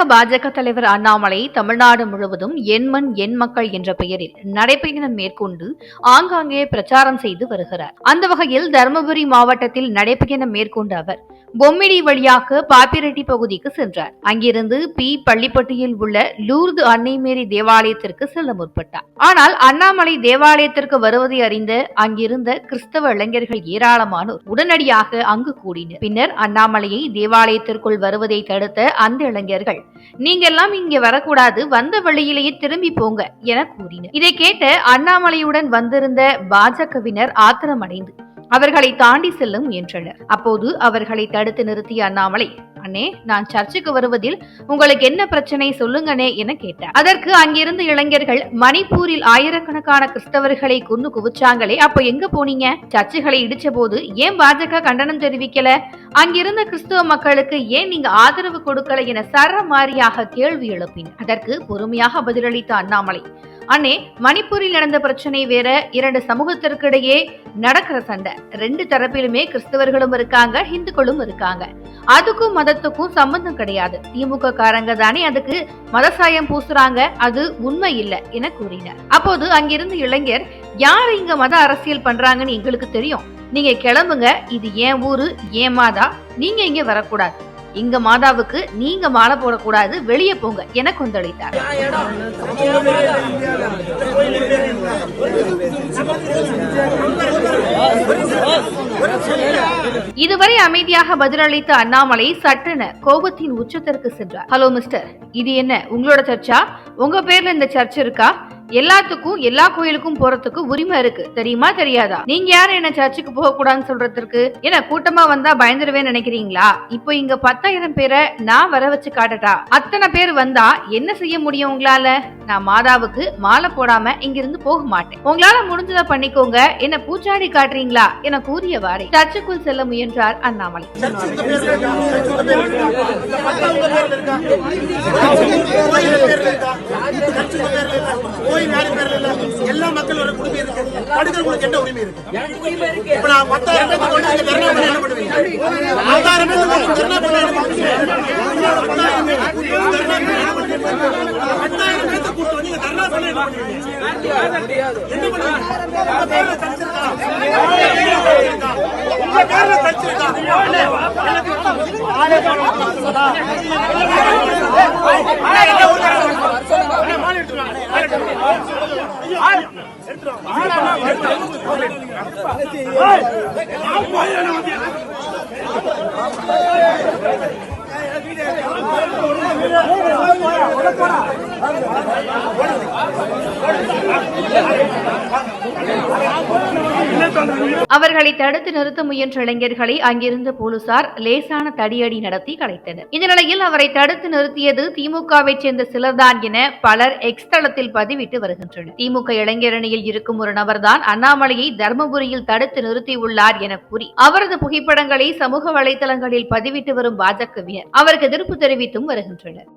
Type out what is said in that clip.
தமிழக பாஜக தலைவர் அண்ணாமலை தமிழ்நாடு முழுவதும் எண்மண் எண் மக்கள் என்ற பெயரில் நடைபயணம் மேற்கொண்டு ஆங்காங்கே பிரச்சாரம் செய்து வருகிறார். அந்த வகையில் தருமபுரி மாவட்டத்தில் நடைபயணம் மேற்கொண்ட அவர் பொம்மிடி வழியாக பாப்பிரெட்டி பகுதிக்கு சென்றார். அங்கிருந்து பி. பள்ளிப்பட்டியில் உள்ள லூர்து அன்னைமேரி தேவாலயத்திற்கு செல்ல முற்பட்டார். ஆனால் அண்ணாமலை தேவாலயத்திற்கு வருவதை அறிந்த அங்கிருந்த கிறிஸ்தவ இளைஞர்கள் ஏராளமானோர் உடனடியாக அங்கு கூடினர். பின்னர் அண்ணாமலையை தேவாலயத்திற்குள் வருவதை தடுத்த அந்த இளைஞர்கள் நீங்கெல்லாம் இங்கே வரக்கூடாது வந்த வழியிலேயே திரும்பி போங்க என கூறினர். இதை கேட்ட அண்ணாமலையுடன் வந்திருந்த பாஜகவினர் ஆத்திரமடைந்து அவர்களை தாண்டி செல்ல முயன்றனர். அப்போது அவர்களை தடுத்து நிறுத்திய அண்ணாமலை அண்ணே நான் சர்ச்சுக்கு வருவதில் உங்களுக்கு என்ன பிரச்சனை சொல்லுங்கனே என கேட்டார். அதற்கு அங்கிருந்த இளைஞர்கள் மணிப்பூரில் ஆயிரக்கணக்கான கிறிஸ்தவர்களை கொண்டு குவிச்சாங்களே அப்ப எங்க போனீங்க? சர்ச்சுகளை இடிச்ச போது ஏன் பாஜக கண்டனம் தெரிவிக்கல? அங்கிருந்த கிறிஸ்துவ மக்களுக்கு ஏன் நீங்க ஆதரவு கொடுக்கல என சரமாரியாக கேள்வி எழுப்பின் அதற்கு பொறுமையாக பதிலளித்த அண்ணாமலை அண்ணே மணிப்பூரில் நடந்த பிரச்சனை வேற இரண்டு சமூகத்திற்கிடையே நடக்கிற சண்டை. ரெண்டு தரப்பிலுமே கிறிஸ்தவர்களும் இருக்காங்க இந்துக்களும் இருக்காங்க. அதுக்கும் மதத்துக்கும் சம்பந்தம் கிடையாது. திமுக காரங்க தானே அதுக்கு மதசாயம் பூசுறாங்க அது உண்மை இல்ல என கூறினார். அப்போது அங்கிருந்து இளைஞர் யார் இங்க மத அரசியல் பண்றாங்கன்னு எங்களுக்கு தெரியும். நீங்க கிளம்புங்க இது ஏன் ஊரு ஏன் மாதா. நீங்க இங்க வரக்கூடாது. இங்க மாதாவுக்கு நீங்க மாலை போடக்கூடாது வெளியே போங்க என கொந்தளித்தார். இதுவரை அமைதியாக பதிலளித்த அண்ணாமலை சட்டென கோபத்தின் உச்சத்திற்கு சென்றார். ஹலோ மிஸ்டர் இது என்ன? உங்களோட சர்ச்சா? உங்க பேர்ல இந்த சர்ச் இருக்கா? எல்லாத்துக்கும் எல்லா கோயிலுக்கும் போறதுக்கு உரிமை இருக்கு. தெரியுமா தெரியாதா? நீங்க யாரு என்ன சர்ச்சுக்கு போக கூடாதுன்னு சொல்றதுக்கு? என்ன கூட்டமா வந்தா பயந்துருவேன்னு நினைக்கிறீங்களா? இப்போ இங்க பத்தாயிரம் பேரை நான் வர வச்சு காட்டட்டா? அத்தனை பேர் வந்தா என்ன செய்ய முடியும் உங்களால? நான் மாதாவுக்கு மாலை போடாம இங்கிருந்து போக மாட்டேன். உங்களால முடிஞ்சதை பண்ணிக்கோங்க. என்ன பூச்சாடி காட்டுறீங்களா? என கூறியவாறே சர்ச்சுக்குள் செல்ல முயன்றார் அண்ணாமலை. கோயில் யாரு பேர்ல இல்ல. எல்லா மக்கள் ஒரு உரிமை இருக்கு. படுக்கிறவங்களுக்கு என்ன உரிமை இருக்கு. இப்ப நான் பத்தாயிரம் பேர் கொண்டு இங்க தர்ணா பண்ண என்ன பண்ணுவீங்க? பத்தாயிரம் பேர் கொண்டு தர்ணா பண்ண என்ன பத்தாயிரம் பேருக்கு கூட்டி வந்து தர்ணா பண்ண என்ன பண்ணுவீங்க? பத்தாயிரம் பேருக்கு கூட்டி வந்து தர்ணா பண்ண என்ன பண்ணுவீங்க? என்ன பண்ணுவீங்க? உங்க பேர்ல தச்சிருக்கா உங்க பேர்ல தச்சிருக்கா என்ன ஊருக்காரங்க மாலை எடுத்துட்டு வாங்க. மாலை அவர்களை தடுத்து நிறுத்த முயன்ற இளைஞர்களை அங்கிருந்த போலீசார் லேசான தடியடி நடத்தி கலைத்தனர். இந்த நிலையில் அவரை தடுத்து நிறுத்தியது திமுகவை சேர்ந்த சிலர்தான் என பலர் எக்ஸ் தளத்தில் பதிவிட்டு வருகின்றனர். திமுக இளைஞரணியில் இருக்கும் ஒரு நபர்தான் அண்ணாமலையை தர்மபுரியில் தடுத்து நிறுத்தியுள்ளார் என கூறி அவரது புகைப்படங்களை சமூக வலைதளங்களில் பதிவிட்டு வரும் பாஜகவினர். அவருக்கு எதிர்ப்பு தெரிவித்தும் வருகின்றனர்.